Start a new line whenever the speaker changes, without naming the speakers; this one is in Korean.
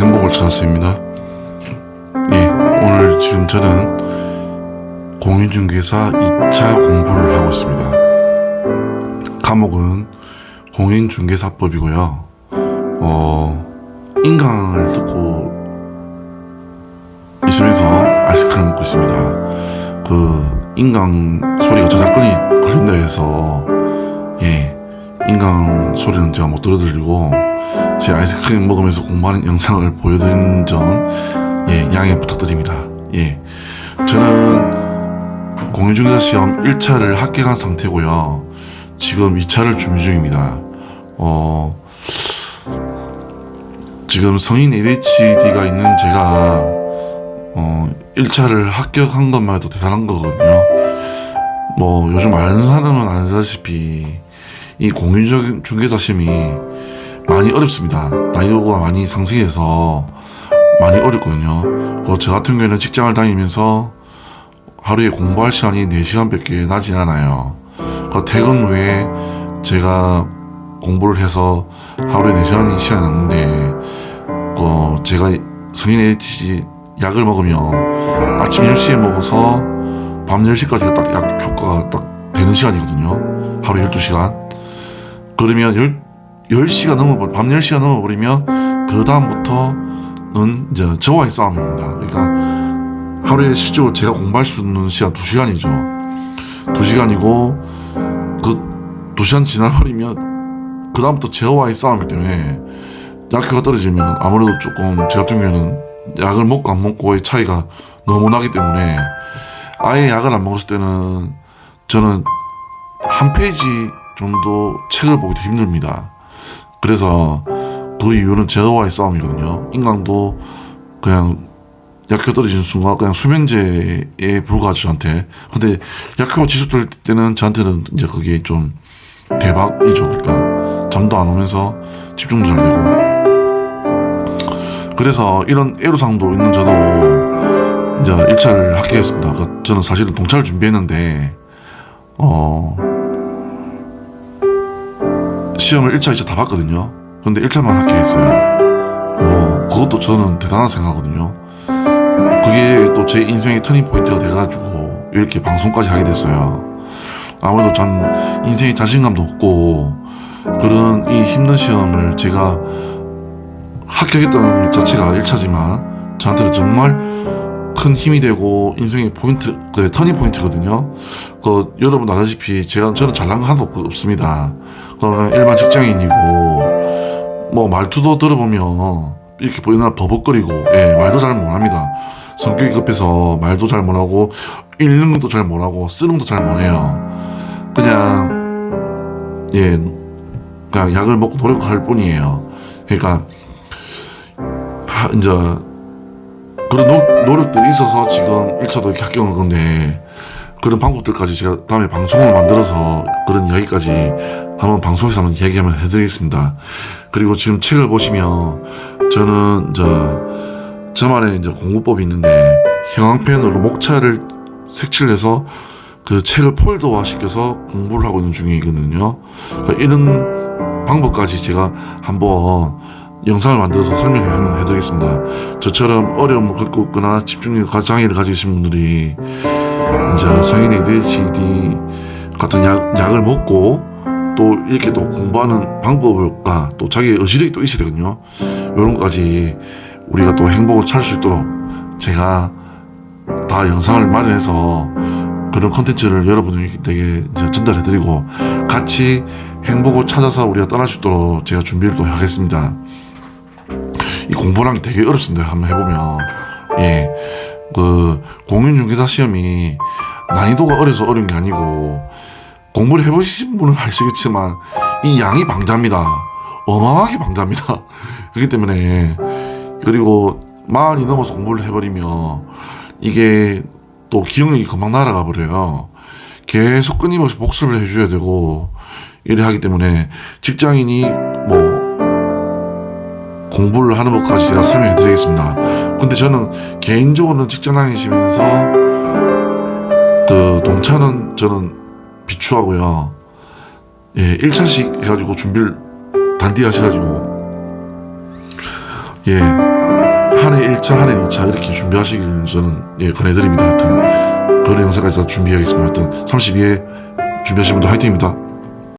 행복을 찾았습니다. 예, 오늘 지금 저는 공인중개사 2차 공부를 하고 있습니다. 과목은 공인중개사법이고요. 어, 인강을 듣고 있으면서 아이스크림 먹고 있습니다. 그 인강 소리가 저작권이 걸린다 해서 예, 인강 소리는 제가 못 들어드리고 제 아이스크림 먹으면서 공부하는 영상을 보여드리는 점 예, 양해 부탁드립니다. 예. 저는 공인중개사 시험 1차를 합격한 상태고요. 지금 2차를 준비 중입니다. 어, 지금 성인 ADHD가 있는 제가 어, 1차를 합격한 것만 해도 대단한 거거든요. 뭐 요즘 아는 사람은 아시다시피 이 공인중개사 시험이 많이 어렵습니다. 난이도가 많이 상승해서 많이 어렵거든요. 어, 저 같은 경우에는 직장을 다니면서 하루에 공부할 시간이 4시간밖에 나지 않아요. 그 퇴근 후에 제가 공부를 해서 하루에 4시간이 시간이 남는데 어, 제가 성인 ADHD 약을 먹으면 아침 10시에 먹어서 밤 10시까지가 딱 약 효과가 딱 되는 시간이거든요. 하루 12시간. 그러면 10, 10시가 넘어버 밤 10시가 넘어버리면 그 다음부터는 이제 저와의 싸움입니다. 그러니까 하루에 실제로 제가 공부할 수 있는 시간 2시간이죠. 2시간이고 그 2시간 지나버리면 그 다음부터 저와의 싸움이기 때문에 약효가 떨어지면 아무래도 조금 제 같은 경우에는 약을 먹고 안 먹고의 차이가 너무 나기 때문에 아예 약을 안 먹었을 때는 저는 한 페이지 정도 책을 보기도 힘듭니다. 그래서 그 이유는 제어와의 싸움이거든요. 인강도 그냥 약효 떨어지는 순간 그냥 수면제에 불과하죠 저한테. 근데 약효가 지속될 때는 저한테는 이제 그게 좀 대박이죠. 그러니까 잠도 안 오면서 집중도 잘 되고. 그래서 이런 애로사항도 있는 저도 이제 1차를 합격했습니다. 그 저는 사실은 동차를 준비했는데 어 시험을 1차, 2차 다 봤거든요. 근데 1차만 합격했어요. 뭐 그것도 저는 대단한 생각하거든요. 그게 또 제 인생의 터닝 포인트가 돼가지고 이렇게 방송까지 하게 됐어요. 아무래도 전 인생에 자신감도 없고 그런 이 힘든 시험을 제가 합격했다는 것 자체가 1차지만 저한테는 정말 큰 힘이 되고 인생의 포인트, 그 터닝 포인트거든요. 그 여러분 아다시피 제가 저는 잘난 거 하나도 없- 없습니다. 그냥 일반 직장인이고 뭐 말투도 들어보면 이렇게 보이나 버벅거리고 예 말도 잘 못합니다. 성격이 급해서 말도 잘 못하고 읽는 것도 잘 못하고 쓰는 것도 잘 못해요. 그냥 예 그냥 약을 먹고 노력할 뿐이에요. 그러니까 하, 이제 그런 노, 노력들이 있어서 지금 1차도 이렇게 합격한 건데 그런 방법들까지 제가 다음에 방송을 만들어서 그런 이야기까지 한번 방송에서 한번 이야기 한번 해드리겠습니다. 그리고 지금 책을 보시면 저는 저 저만의 이제 공부법이 있는데 형광펜으로 목차를 색칠을 해서 그 책을 폴더화 시켜서 공부를 하고 있는 중이거든요. 그러니까 이런 방법까지 제가 한번 영상을 만들어서 설명해 한번 해드리겠습니다. 저처럼 어려움을 겪고 있거나 집중력 장애를 가지고 계신 분들이 이제 성인 ADHD 같은 약, 약을 먹고 또 이렇게 또 공부하는 방법과 또 자기의 의지력이 또 있어야 되거든요. 이런 것까지 우리가 또 행복을 찾을 수 있도록 제가 다 영상을 마련해서 그런 컨텐츠를 여러분에게 이제 전달해드리고 같이 행복을 찾아서 우리가 떠날 수 있도록 제가 준비를 또 하겠습니다. 이 공부라는 게 되게 어렵습니다. 한번 해보면. 예. 그, 공인중개사 시험이 난이도가 어려서 어려운 게 아니고, 공부를 해보신 분은 아시겠지만, 이 양이 방대합니다. 어마어마하게 방대합니다. 그렇기 때문에, 그리고 마흔이 넘어서 공부를 해버리면, 이게 또 기억력이 금방 날아가 버려요. 계속 끊임없이 복습을 해줘야 되고, 이래 하기 때문에, 직장인이 뭐, 공부를 하는 것까지 제가 설명해 드리겠습니다. 근데 저는 개인적으로는 직장 다니시면서 그 동차는 저는 비추하고요. 예, 1차씩 해가지고 준비를 단디 하셔가지고 예, 한 해 1차, 한 해 2차 이렇게 준비하시길 저는 예, 권해드립니다. 하여튼 그런 영상까지 다 준비하겠습니다. 하여튼 32회 준비하신 분들 화이팅입니다.